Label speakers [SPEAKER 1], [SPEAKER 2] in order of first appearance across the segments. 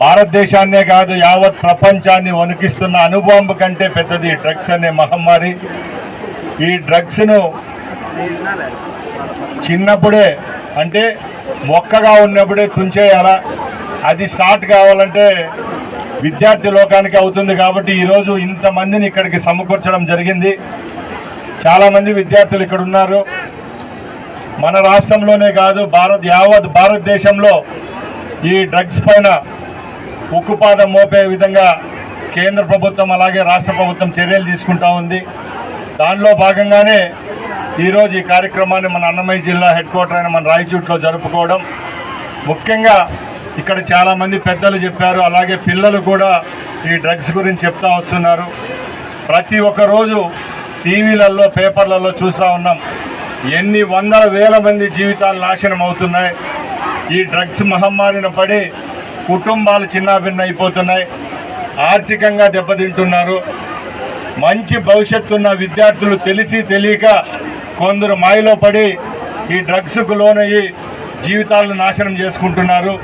[SPEAKER 1] భారతదేశాన్నే కాదు యావత్ ప్రపంచాన్ని వణికిస్తున్న అనుబాంబు కంటే పెద్దది డ్రగ్స్ అనే మహమ్మారి. ఈ డ్రగ్స్ను చిన్నప్పుడే అంటే మొక్కగా ఉన్నప్పుడే తుంచేయాలా? అది స్టార్ట్ కావాలంటే విద్యార్థి లోకానికి అవుతుంది కాబట్టి ఈరోజు ఇంతమందిని ఇక్కడికి సమకూర్చడం జరిగింది. చాలామంది విద్యార్థులు ఇక్కడ ఉన్నారు. మన రాష్ట్రంలోనే కాదు భారత్ యావత్ భారతదేశంలో ఈ డ్రగ్స్ పైన ఉక్కుపాదం మోపే విధంగా కేంద్ర ప్రభుత్వం అలాగే రాష్ట్ర ప్రభుత్వం చర్యలు తీసుకుంటా ఉంది. దానిలో భాగంగానే ఈరోజు ఈ కార్యక్రమాన్ని మన అన్నమయ్య జిల్లా హెడ్ క్వార్టర్ అయిన మన రాయచూట్లో జరుపుకోవడం. ముఖ్యంగా ఇక్కడ చాలామంది పెద్దలు చెప్పారు అలాగే పిల్లలు కూడా ఈ డ్రగ్స్ గురించి చెప్తా వస్తున్నారు. ప్రతి ఒక్క రోజు టీవీలలో పేపర్లలో చూస్తూ ఉన్నాం. ఎన్ని వందల వేల మంది జీవితాలు నాశనం అవుతున్నాయి. ఈ డ్రగ్స్ మహమ్మారిన పడి కుటుంబాలు చిన్నాభిన్న అయిపోతున్నాయి ఆర్థికంగా దెబ్బతింటున్నారు. మంచి భవిష్యత్తు ఉన్న విద్యార్థులు తెలిసి తెలియక కొందరు మాయలో పడి ఈ డ్రగ్స్కు లోనయ్యి జీవితాలను నాశనం చేసుకుంటున్నారు.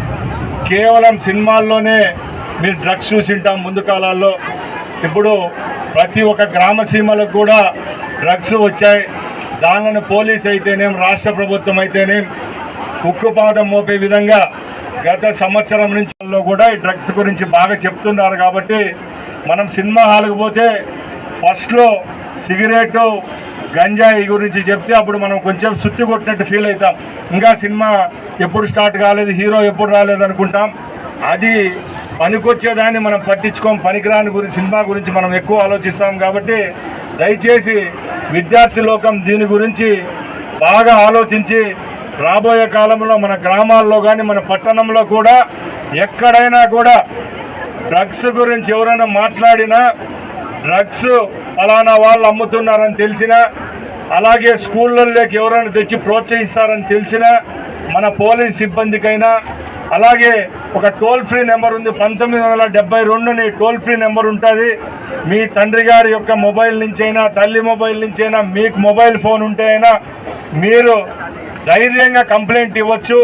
[SPEAKER 1] కేవలం సినిమాల్లోనే మీరు డ్రగ్స్ చూసింటాం ముందు కాలాల్లో. ఇప్పుడు ప్రతి ఒక్క గ్రామ సీమలకు కూడా డ్రగ్స్ వచ్చాయి. దానిలను పోలీస్ అయితేనేం రాష్ట్ర ప్రభుత్వం అయితేనేం ఉక్కుపాదం మోపే విధంగా గత సంవత్సరం నుంచి కూడా ఈ డ్రగ్స్ గురించి బాగా చెప్తున్నారు కాబట్టి మనం సినిమా హాల్కి పోతే ఫస్ట్లో సిగరెటు గంజాయి గురించి చెప్తే అప్పుడు మనం కొంచెం సుత్తి కొట్టినట్టు ఫీల్ అవుతాం. ఇంకా సినిమా ఎప్పుడు స్టార్ట్ కాలేదు హీరో ఎప్పుడు రాలేదు అనుకుంటాం. అది పనికొచ్చేదాన్ని మనం పట్టించుకోం పనికిరాని గురించి సినిమా గురించి మనం ఎక్కువ ఆలోచిస్తాం కాబట్టి దయచేసి విద్యార్థి లోకం దీని గురించి బాగా ఆలోచించి రాబోయే కాలంలో మన గ్రామాల్లో కానీ మన పట్టణంలో కూడా ఎక్కడైనా కూడా డ్రగ్స్ గురించి ఎవరైనా మాట్లాడినా డ్రగ్స్ ఫలానా వాళ్ళు అమ్ముతున్నారని తెలిసినా అలాగే స్కూళ్ళల్లోకి ఎవరైనా తెచ్చి ప్రోత్సహిస్తారని తెలిసినా మన పోలీస్ సిబ్బందికైనా అలాగే ఒక టోల్ ఫ్రీ నెంబర్ ఉంది పంతొమ్మిది వందల డెబ్బై రెండుని టోల్ ఫ్రీ నెంబర్ ఉంటుంది. మీ తండ్రి గారి యొక్క మొబైల్ నుంచైనా తల్లి మొబైల్ నుంచైనా మీకు మొబైల్ ఫోన్ ఉంటే అయినా మీరు ధైర్యంగా కంప్లైంట్ ఇవ్వచ్చు.